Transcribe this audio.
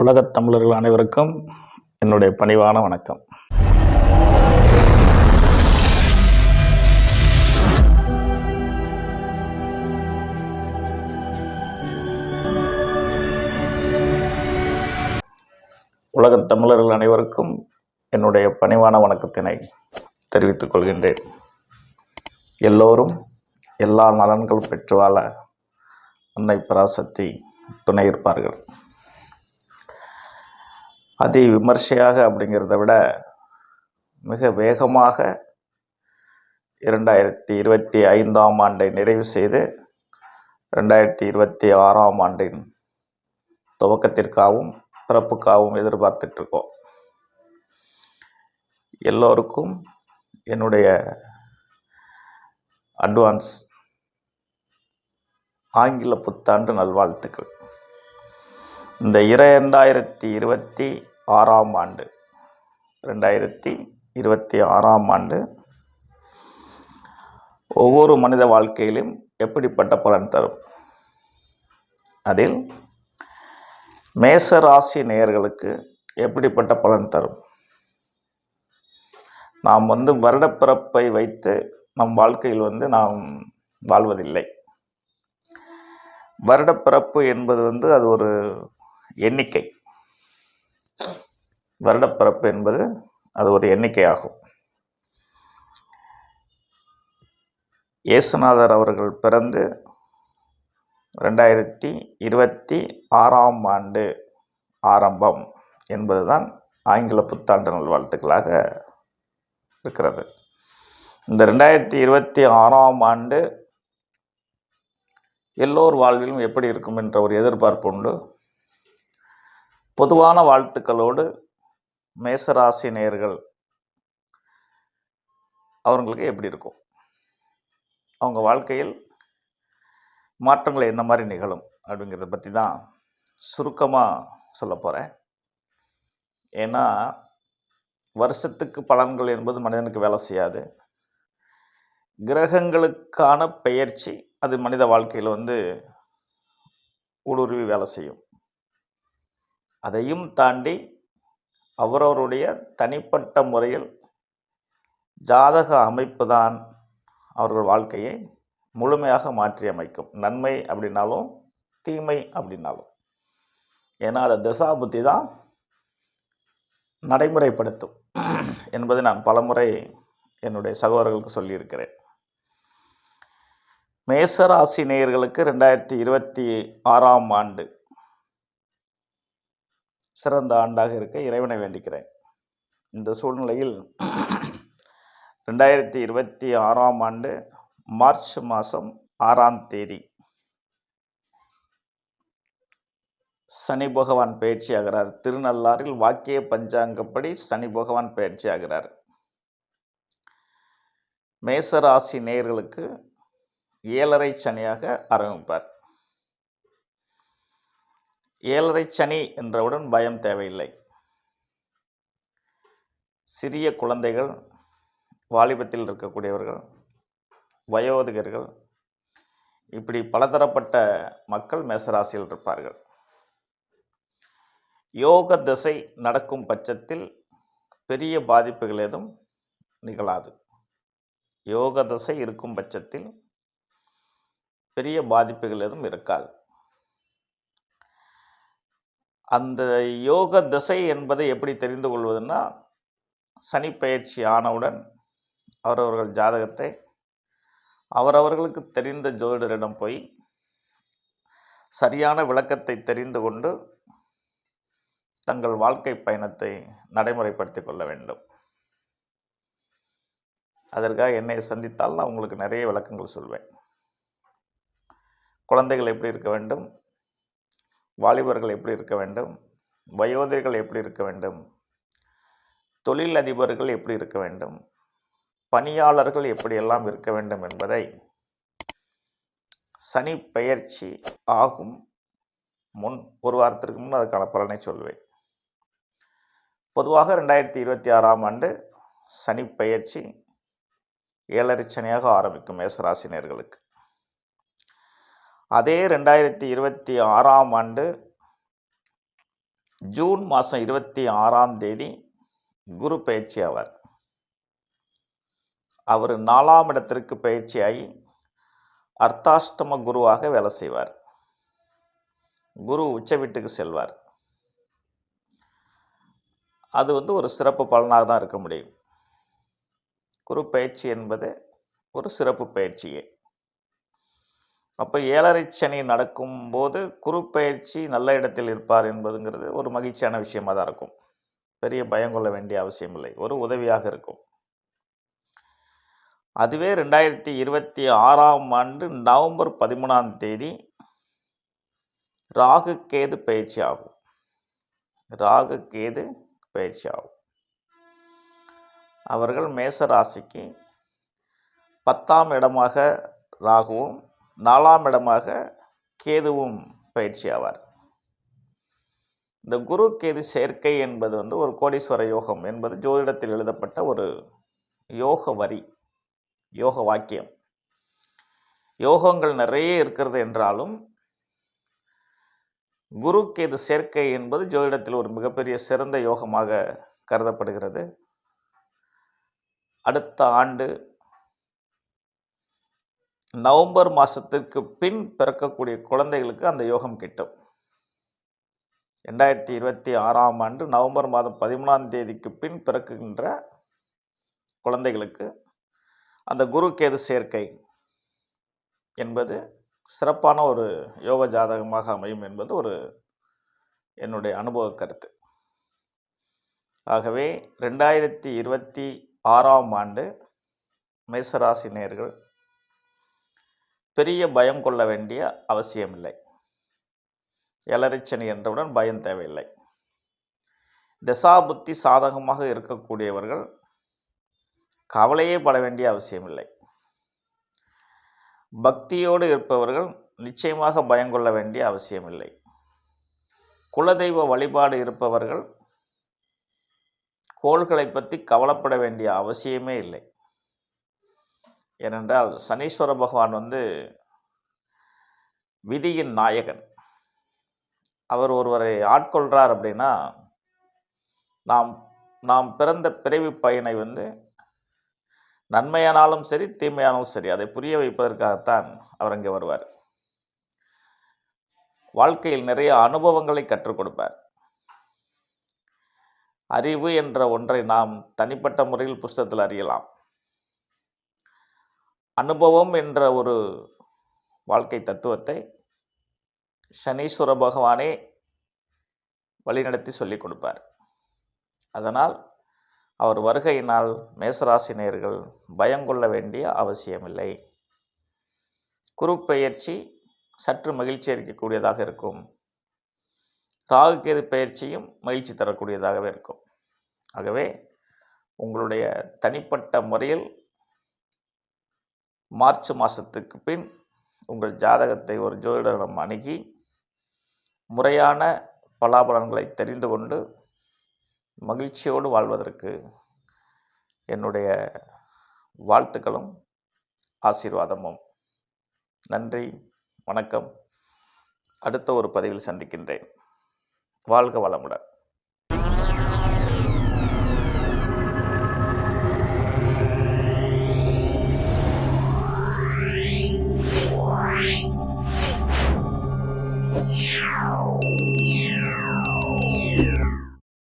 உலகத் தமிழர்கள் அனைவருக்கும் என்னுடைய பணிவான வணக்கம். உலகத் தமிழர்கள் அனைவருக்கும் என்னுடைய பணிவான வணக்கத்தினை தெரிவித்துக் கொள்கின்றேன். எல்லோரும் எல்லா நலன்கள் பெற்று வாழ அன்னை பராசக்தி துணை இருப்பார்கள். அதி விமர்சையாக அப்படிங்கிறத விட மிக வேகமாக இரண்டாயிரத்தி இருபத்தி ஐந்தாம் ஆண்டை நிறைவு செய்து ரெண்டாயிரத்தி இருபத்தி ஆறாம் ஆண்டின் துவக்கத்திற்காகவும் பிறப்புக்காகவும் எதிர்பார்த்துட்ருக்கோம் எல்லோருக்கும் என்னுடைய அட்வான்ஸ் ஆங்கில புத்தாண்டு நல்வாழ்த்துக்கள். இந்த இரண்டாயிரத்தி இருபத்தி ஆறாம் ஆண்டு ரெண்டாயிரத்தி இருபத்தி ஆறாம் ஆண்டு. ஒவ்வொரு மனித வாழ்க்கையிலும் எப்படிப்பட்ட பலன் தரும்? அதில் மேச ராசி நேயர்களுக்கு எப்படிப்பட்ட பலன் தரும்? நாம் வந்து வருடப்பிறப்பை வைத்து நம் வாழ்க்கையில் வந்து நாம் வாழ்வதில்லை. வருடப்பிறப்பு என்பது வந்து அது ஒரு எண்ணிக்கை. வருடப்பிறப்பு என்பது அது ஒரு எண்ணிக்கையாகும். இயேசுநாதர் அவர்கள் பிறந்து ரெண்டாயிரத்தி இருபத்தி ஆறாம் ஆண்டு ஆரம்பம் என்பதுதான் ஆங்கில புத்தாண்டு நல்வாழ்த்துக்களாக இருக்கிறது. இந்த ரெண்டாயிரத்தி இருபத்தி ஆறாம் ஆண்டு எல்லோர் வாழ்விலும் எப்படி இருக்கும் என்ற ஒரு எதிர்பார்ப்பு உண்டு. பொதுவான வாழ்த்துக்களோடு மேசராசி நேயர்கள் அவங்களுக்கு எப்படி இருக்கும்? அவங்க வாழ்க்கையில் மாற்றங்கள் என்ன மாதிரி நிகழும்? அப்படிங்கிறத பற்றி தான் சுருக்கமாக சொல்ல போகிறேன் ஏன்னா வருஷத்துக்கு பலன்கள் என்பது மனிதனுக்கு வேலை செய்யாது. கிரகங்களுக்கான பெயர்ச்சி அது மனித வாழ்க்கையில் வந்து ஊடுருவி வேலை செய்யும். அதையும் தாண்டி அவரவருடைய தனிப்பட்ட முறையில் ஜாதக அமைப்பு தான் அவர்கள் வாழ்க்கையை முழுமையாக மாற்றி அமைக்கும் நன்மை அப்படின்னாலும் தீமை அப்படின்னாலும். ஏன்னா அதை தசாபுத்தி தான் நடைமுறைப்படுத்தும் என்பதை நான் பலமுறை என்னுடைய சகோதரர்களுக்கு சொல்லியிருக்கிறேன். மேசராசி நேயர்களுக்கு ரெண்டாயிரத்தி இருபத்தி ஆறாம் ஆண்டு சிறந்த ஆண்டாக இருக்க இறைவனை வேண்டிக்கிறேன். இந்த சூழ்நிலையில் ரெண்டாயிரத்தி இருபத்தி ஆறாம் ஆண்டு மார்ச் மாதம் ஆறாம் தேதி சனி பகவான் பயிற்சி ஆகிறார். திருநள்ளாறில் வாக்கிய பஞ்சாங்கப்படி சனி பகவான் பயிற்சி ஆகிறார். மேசராசி நேயர்களுக்கு ஏழரை சனியாக ஆரம்பிப்பார். ஏழரை சனி என்றவுடன் பயம் தேவையில்லை. சிறிய குழந்தைகள் வாலிபத்தில் இருக்கக்கூடியவர்கள் வயோதிகர்கள் இப்படி பலதரப்பட்ட மக்கள் மேசராசியில் இருப்பார்கள். யோக திசை நடக்கும் பட்சத்தில் பெரிய பாதிப்புகள் ஏதும் நிகழாது. யோக திசை இருக்கும் பட்சத்தில் பெரிய பாதிப்புகள் எதுவும் இருக்காது. அந்த யோக திசை என்பதை எப்படி தெரிந்து கொள்வதுன்னா சனி பயிற்சி ஆனவுடன் அவரவர்கள் ஜாதகத்தை அவரவர்களுக்கு தெரிந்த ஜோதிடரிடம் போய் சரியான விளக்கத்தை தெரிந்து கொண்டு தங்கள் வாழ்க்கை பயணத்தை நடைமுறைப்படுத்தி கொள்ள வேண்டும். அதற்காக என்னை சந்தித்தால் நான் உங்களுக்கு நிறைய விளக்கங்கள் சொல்வேன். குழந்தைகள் எப்படி இருக்க வேண்டும்? வாலிபர்கள் எப்படி இருக்க வேண்டும்? வயோதிகர்கள் எப்படி இருக்க வேண்டும்? தொழில் அதிபர்கள் எப்படி இருக்க வேண்டும்? பணியாளர்கள் எப்படியெல்லாம் இருக்க வேண்டும் என்பதை சனி பெயர்ச்சி ஆகும். முன் ஒரு வாரத்திற்கு முன் அதுக்கான பலனை சொல்வேன். பொதுவாக ரெண்டாயிரத்தி இருபத்தி ஆறாம் ஆண்டு சனி பெயர்ச்சி ஏழரை சனியாக ஆரம்பிக்கும் மேசராசினியர்களுக்கு அதே ரெண்டாயிரத்தி இருபத்தி ஆறாம் ஆண்டு ஜூன் மாதம் இருபத்தி ஆறாம் தேதி குரு பயிற்சி ஆவார். அவர் நாலாம் இடத்திற்கு பயிற்சியாகி அர்த்தாஷ்டம குருவாக வேலை செய்வார். குரு உச்ச வீட்டுக்கு செல்வார். அது வந்து ஒரு சிறப்பு பலனாக தான் இருக்க முடியும். குரு பயிற்சி என்பது ஒரு சிறப்பு பயிற்சியே. அப்போ ஏழரை சனி நடக்கும்போது குரு பயிற்சி நல்ல இடத்தில் இருப்பார் என்பதுங்கிறது ஒரு மகிழ்ச்சியான விஷயமாக தான் இருக்கும். பெரிய பயம் கொள்ள வேண்டிய அவசியம் இல்லை. ஒரு உதவியாக இருக்கும். அதுவே ரெண்டாயிரத்தி இருபத்தி ஆறாம் ஆண்டு நவம்பர் பதிமூணாம் தேதி ராகு கேது பயிற்சி ஆகும். ராகு கேது பயிற்சி ஆகும். அவர்கள் மேச ராசிக்கு பத்தாம் இடமாக ராகுவும் நாலாம் இடமாக கேதுவும் பயிற்சி ஆவார். இந்த குரு கேது சேர்க்கை என்பது வந்து ஒரு கோடீஸ்வர யோகம் என்பது ஜோதிடத்தில் எழுதப்பட்ட ஒரு யோக வரி யோக வாக்கியம். யோகங்கள் நிறைய இருக்கிறது என்றாலும் குரு கேது சேர்க்கை என்பது ஜோதிடத்தில் ஒரு மிகப்பெரிய சிறந்த யோகமாக கருதப்படுகிறது. அடுத்த ஆண்டு நவம்பர் மாதத்திற்கு பின் பிறக்கக்கூடிய குழந்தைகளுக்கு அந்த யோகம் கிட்டும். ரெண்டாயிரத்தி இருபத்தி ஆறாம் ஆண்டு நவம்பர் மாதம் பதிமூணாம் தேதிக்கு பின் பிறக்குகின்ற குழந்தைகளுக்கு அந்த குரு கேது சேர்க்கை என்பது சிறப்பான ஒரு யோக ஜாதகமாக அமையும் என்பது ஒரு என்னுடைய அனுபவ கருத்து. ஆகவே ரெண்டாயிரத்தி இருபத்தி ஆறாம் ஆண்டு மேசராசி நேர்கள் பெரிய பயம் கொள்ள வேண்டிய அவசியமில்லை. எலரிச்சனி என்றவுடன் பயம் தேவையில்லை. தசாபுத்தி சாதகமாக இருக்கக்கூடியவர்கள் கவலையே பட வேண்டிய அவசியமில்லை. பக்தியோடு இருப்பவர்கள் நிச்சயமாக பயம் கொள்ள வேண்டிய அவசியமில்லை. குலதெய்வ வழிபாடு இருப்பவர்கள் கோள்களை பற்றி கவலைப்பட வேண்டிய அவசியமே இல்லை. ஏனென்றால் சனீஸ்வர பகவான் வந்து விதியின் நாயகன். அவர் ஒருவரை ஆட்கொள்கிறார் அப்படின்னா நாம் நாம் பிறந்த பிறவி பயனை வந்து நன்மையானாலும் சரி தீமையானாலும் சரி அதை புரிய வைப்பதற்காகத்தான் அவர் அங்கே வருவார். வாழ்க்கையில் நிறைய அனுபவங்களை கற்றுக் கொடுப்பார். அறிவு என்ற ஒன்றை நாம் தனிப்பட்ட முறையில் புஸ்தத்தில் அறியலாம். அனுபவம் என்ற ஒரு வாழ்க்கை தத்துவத்தை சனீஸ்வர பகவானே வழிநடத்தி சொல்லிக் கொடுப்பார். அதனால் அவர் வருகையினால் மேசராசினியர்கள் பயங்கொள்ள வேண்டிய அவசியமில்லை. குருப்பெயர்ச்சி சற்று மகிழ்ச்சி அளிக்கக்கூடியதாக இருக்கும். ராகுகேது பயிற்சியும் மகிழ்ச்சி தரக்கூடியதாகவே இருக்கும். ஆகவே உங்களுடைய தனிப்பட்ட முறையில் மார்ச் மாதத்துக்கு பின் உங்கள் ஜாதகத்தை ஒரு ஜோதிடரிடம் அணுகி முறையான பலாபலன்களை தெரிந்து கொண்டு மகிழ்ச்சியோடு வாழ்வதற்கு என்னுடைய வாழ்த்துக்களும் ஆசீர்வாதமும். நன்றி வணக்கம். அடுத்த ஒரு பதிவில் சந்திக்கின்றேன். வாழ்க வளமுடன்.